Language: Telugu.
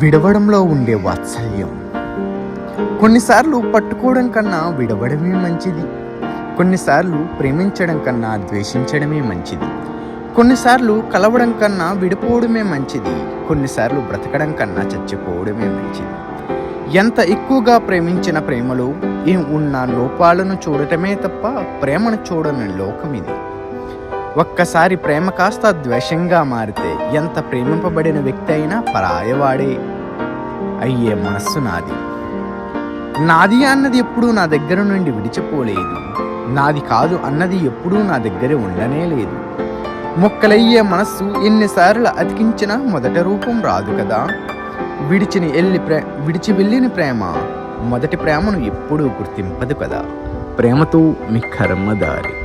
విడవడంలో ఉండే వాత్సల్యం. కొన్నిసార్లు పట్టుకోవడం కన్నా విడవడమే మంచిది. కొన్నిసార్లు ప్రేమించడం కన్నా ద్వేషించడమే మంచిది. కొన్నిసార్లు కలవడం కన్నా విడిపోవడమే మంచిది. కొన్నిసార్లు బ్రతకడం కన్నా చచ్చిపోవడమే మంచిది. ఎంత ఎక్కువగా ప్రేమించిన ప్రేమలో ఏం ఉన్న లోపాలను చూడటమే తప్ప ప్రేమను చూడని లోకం ఇది. ఒక్కసారి ప్రేమ కాస్త ద్వేషంగా మారితే ఎంత ప్రేమింపబడిన వ్యక్తి అయినా పరాయవాడే. అయ్యే మనస్సు నాది. నాది అన్నది ఎప్పుడూ నా దగ్గర నుండి విడిచిపోలేదు. నాది కాదు అన్నది ఎప్పుడూ నా దగ్గర ఉండనే లేదు. మొక్కలయ్యే మనస్సు ఎన్నిసార్లు అతికించినా మొదట రూపం రాదు కదా. విడిచిని ఎల్లి ప్రే విడిచి వెళ్ళిన ప్రేమ మొదటి ప్రేమను ఎప్పుడూ గుర్తింపదు కదా. ప్రేమతో మీ కర్మదారి